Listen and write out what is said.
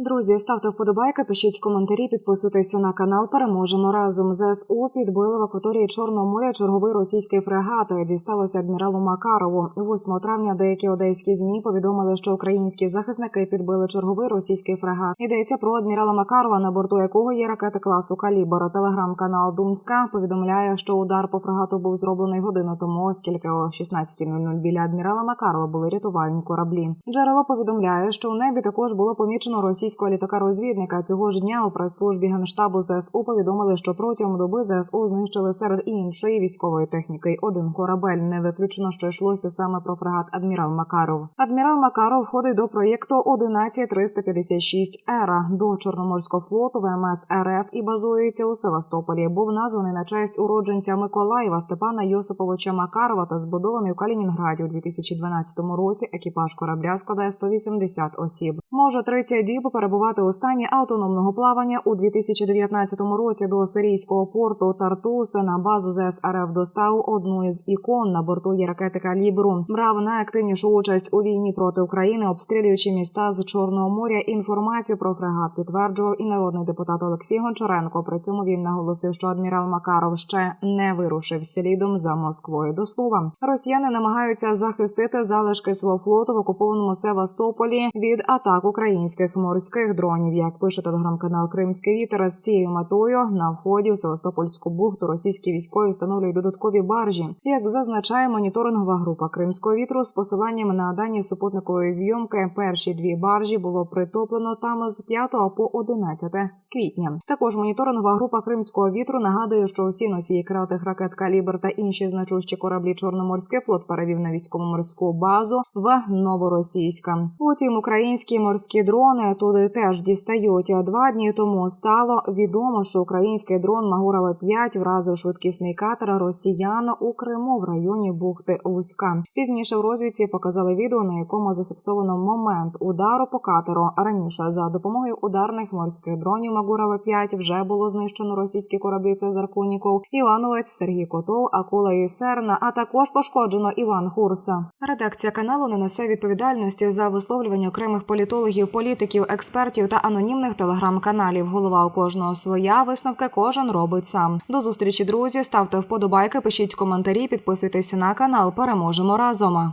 Друзі, ставте вподобайки, пишіть коментарі, підписуйтеся на канал. Переможемо разом. ЗСУ підбили в акваторії Чорного моря черговий російський фрегат. Дісталося адміралу Макарову. 8 травня деякі одеські змі повідомили, що українські захисники підбили черговий російський фрегат. Йдеться про адмірала Макарова, на борту якого є ракети класу Калібр. Телеграм-канал Думська повідомляє, що удар по фрегату був зроблений годину тому, оскільки о 16.00 біля адмірала Макарова були рятувальні кораблі. Джерело повідомляє, що у небі також було помічено російського літака-розвідника. Цього ж дня у прес-службі генштабу ЗСУ повідомили, що протягом доби ЗСУ знищили серед іншої військової техніки один корабель. Не виключено, що йшлося саме про фрегат Адмірал Макаров. Адмірал Макаров входить до проєкту 11356 Ера до Чорноморського флоту ВМС РФ і базується у Севастополі. Був названий на честь уродженця Миколаєва Степана Йосиповича Макарова та збудований у Калінінграді у 2012 році. Екіпаж корабля складає 180 осіб. Може 30 діб перебувати у стані автономного плавання у 2019 році до сирійського порту Тартуса на базу ЗС РФ достав одну із ікон на борту є ракети калібру. Брав найактивнішу участь у війні проти України, обстрілюючи міста з Чорного моря. Інформацію про фрегат підтверджував і народний депутат Олексій Гончаренко. При цьому він наголосив, що адмірал Макаров ще не вирушив слідом за Москвою. До слова, росіяни намагаються захистити залишки свого флоту в окупованому Севастополі від атак українських морських дронів. Як пише телеграм-канал Кримський вітер з цією метою на вході в Севастопольську бухту російські військові встановлюють додаткові баржі. Як зазначає моніторингова група Кримського вітру з посиланням на дані супутникової зйомки, перші дві баржі було притоплено там з 5 по 11 квітня. Також моніторингова група Кримського вітру нагадує, що всі носії крилатих ракет калібр та інші значущі кораблі Чорноморський флот перевів на військово-морську базу в Новоросійська. Утім, українські морські дрони туди теж дістають. Два дні тому стало відомо, що український дрон Магурава 5 вразив швидкісний катер росіян у Криму в районі бухти Луська. Пізніше в розвідці показали відео, на якому зафіксовано момент удару по катеру. Раніше за допомогою ударних морських дронів Магурава 5 вже було знищено російські кораблі Цезар Куніков, Івановець, Сергій Котов, Акула і Серна, а також пошкоджено Іван Хурса. Редакція каналу не несе відповідальності за висловлювання окремих політологів, політиків, експертів та анонімних телеграм-каналів. Голова у кожного своя висновки кожен робить сам. До зустрічі, друзі. Ставте вподобайки, пишіть коментарі, підписуйтесь на канал. Переможемо разом.